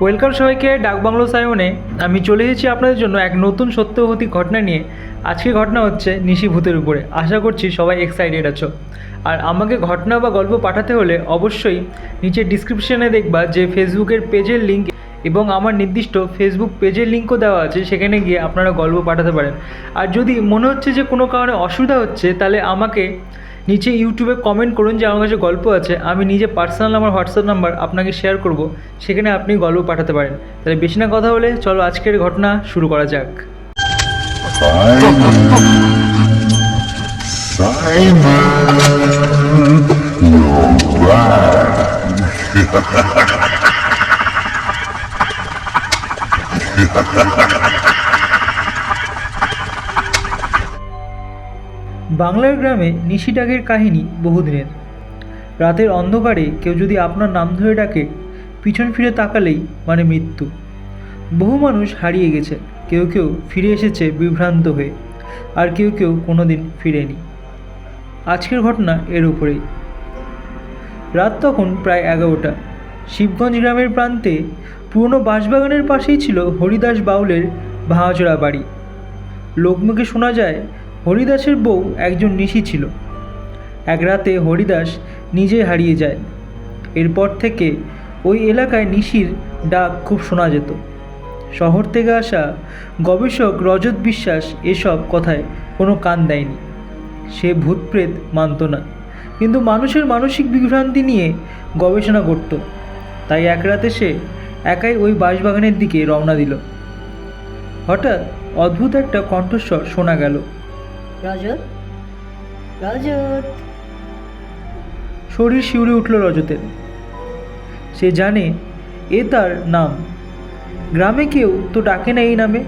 Welcome সবাইকে ডাকবাংলো সায়নে। আমি চলে এসেছি আপনাদের জন্য এক নতুন সত্যবতী ঘটনা নিয়ে। আজকে ঘটনা হচ্ছে নিশি ভূতের উপরে। আশা করছি সবাই এক্সাইটেড আছো। আর আমাকে ঘটনা বা গল্প পাঠাতে হলে অবশ্যই নিচে ডিসক্রিপশনে দেখবা যে ফেসবুকের পেজের লিঙ্ক এবং আমার নির্দিষ্ট ফেসবুক পেজের লিঙ্কও দেওয়া আছে। সেখানে গিয়ে আপনারা গল্প পাঠাতে পারেন। আর যদি মনে হচ্ছে যে কোনো কারণে অসুবিধা হচ্ছে, তাহলে আমাকে নিচে ইউটিউবে কমেন্ট করুন যে আমার কাছে গল্প আছে। আমি নিজে পার্সোনাল আমার হোয়াটসঅ্যাপ নাম্বার আপনাকে শেয়ার করব। সেখানে আপনি গল্প পাঠাতে পারেন। তাহলে বেশি না কথা বলে চলো আজকের ঘটনা শুরু করা যাক। বাংলার গ্রামে নিশিডাকের কাহিনী বহুদিনের। রাতের অন্ধকারে কেউ যদি আপনার নাম ধরে ডাকে, পিছন ফিরে তাকালেই মানে মৃত্যু। বহু মানুষ হারিয়ে গেছে, কেউ কেউ ফিরে এসেছে বিভ্রান্ত হয়ে, আর কেউ কেউ কোনো দিন ফিরেনি। আজকের ঘটনা এর উপরেই। রাত তখন প্রায় এগারোটা। শিবগঞ্জ গ্রামের প্রান্তে পুরনো বাঁশবাগানের পাশেই ছিল হরিদাস বাউলের ভাঙাচোরা বাড়ি। লোকমুখে শোনা যায় হরিদাসের বউ একজন নিশি ছিল। এক রাতে হরিদাস নিজে হারিয়ে যায়। এরপর থেকে ওই এলাকায় নিশির ডাক খুব শোনা যেত। শহর থেকে আসা গবেষক রজত বিশ্বাস এসব কথায় কোনো কান দেয়নি। সে ভূতপ্রেত মানত না। কিন্তু মানুষের মানসিক বিভ্রান্তি নিয়ে গবেষণা করত। তাই এক রাতে সে একাই ওই বাঁশবাগানের দিকে রওনা দিল। হঠাৎ অদ্ভুত একটা কণ্ঠস্বর শোনা গেল। রজত? রজত? শরীর শিউরে উঠল রজতের। সে জানে এ তার নাম। গ্রামে কেউ তো ডাকে না এই নামে।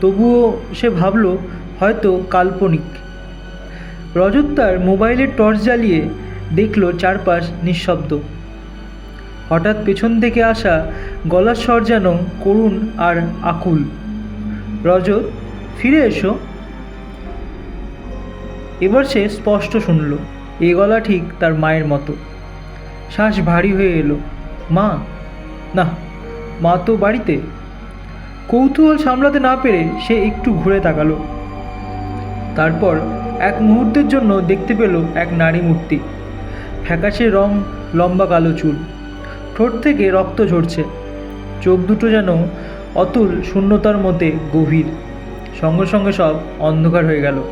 তবুও সে ভাবল হয়তো কাল্পনিক। রজত তার মোবাইলের টর্চ জ্বালিয়ে দেখল চারপাশ নিঃশব্দ। হঠাৎ পেছন থেকে আসা গলার স্বর যেন করুণ আর আকুল। রজত, ফিরে এসো। এবার সে স্পষ্ট শুনল, এ গলা ঠিক তার মায়ের মতো। শ্বাস ভারী হয়ে এলো, মা? না, মা তো বাড়িতে। কৌতূহল সামলাতে না পেরে সে একটু ঘুরে তাকালো। তারপর এক মুহূর্তের জন্য দেখতে পেল এক নারী মূর্তি। ফ্যাকাশে রং, লম্বা কালো চুল। ঠোঁট থেকে রক্ত ঝরছে। চোখ দুটো যেন অতুল, শূন্যতার মধ্যে গভীর। সঙ্গে সঙ্গে সব অন্ধকার হয়ে গেল।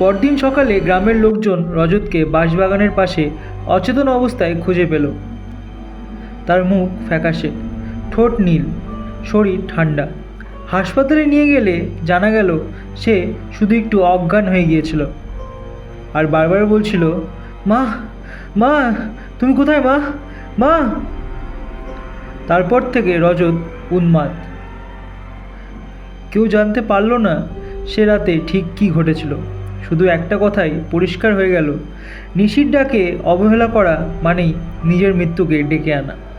পরদিন সকালে গ্রামের লোকজন রজতকে বাঁশবাগানের পাশে অচেতন অবস্থায় খুঁজে পেল। তার মুখ ফ্যাকাশে, ঠোঁট নীল, শরীর ঠান্ডা। হাসপাতালে নিয়ে গেলে জানা গেল সে শুধু একটু অজ্ঞান হয়ে গিয়েছিল। আর বারবার বলছিল, মা মা, তুমি কোথায় মা? মা! তারপর থেকে রজত উন্মাদ। কেউ জানতে পারল না সে রাতে ঠিক কী ঘটেছিল। শুধু একটা কথাই পরিষ্কার হয়ে গেল। নিশির ডাকে অবহেলা করা মানেই নিজের মৃত্যুকে ডেকে আনা।